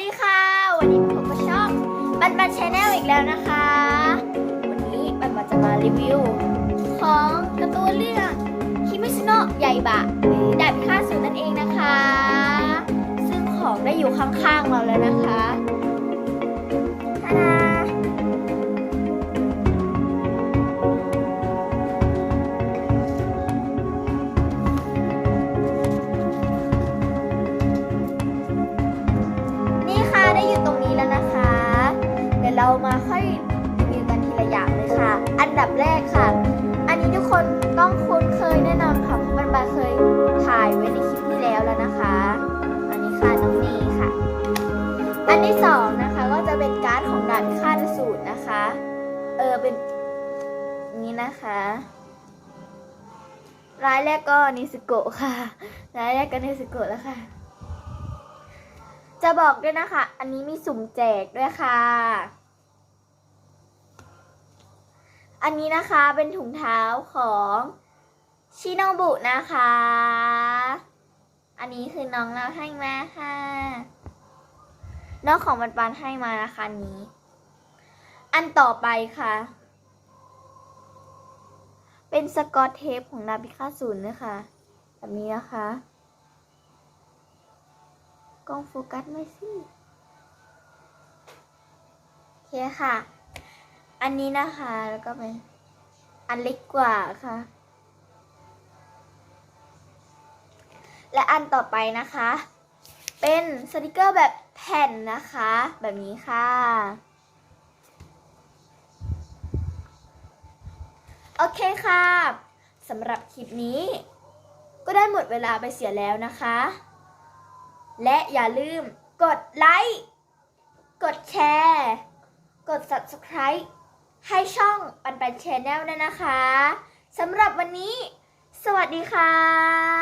ดีค่ะ วันนี้ผมก็ช่องบันบันชแนลอีกแล้วนะคะ วันนี้บันบันจะมารีวิว ของกระตูนเรื่องคิมิซุโนะใหญ่บะหรือดาบพิฆาตศูนย์นั่นเองนะคะ ซึ่งของได้อยู่ข้างๆเราแล้วนะคะ ยแน่นอนค่ะเพราะมันบาเคยถ่ายไว้ในคลิปที่แล้วแล้วนะคะ อันนี้ค่ะน้องนีค่ะ อันที่สองนะคะก็จะเป็นการ์ดของด่านค่าตสูตรนะคะ เออเป็นนี้นะคะรายแรกก็นิสโกะค่ะรายแรกก็นิสโกะแล้วค่ะ จะบอกด้วยนะคะ อันนี้มีสุ่มแจกด้วยค่ะ อันนี้นะคะเป็นถุงเท้าของ ชิโนบุนะคะ อันนี้คือน้องเราให้มาค่ะ น้องของมันปานให้มานะคะนี้ อันต่อไปค่ะ เป็นสกอตเทปของนาบิคาศูนย์นะคะ แบบนี้นะคะ กล้องโฟกัสไม่สิโอเคค่ะ อันนี้นะคะ แล้วก็เป็นอันเล็กกว่าค่ะ และอันต่อไปนะคะ เป็นสติกเกอร์แบบแผ่นนะคะ แบบนี้ค่ะ โอเคค่ะสำหรับคลิปนี้ ก็ได้หมดเวลาไปเสียแล้วนะคะ และอย่าลืมกดไลค์ กดแชร์ กด subscribe ให้ช่องปันปันแชนแนลด้วยนะคะสำหรับวันนี้ สวัสดีค่ะ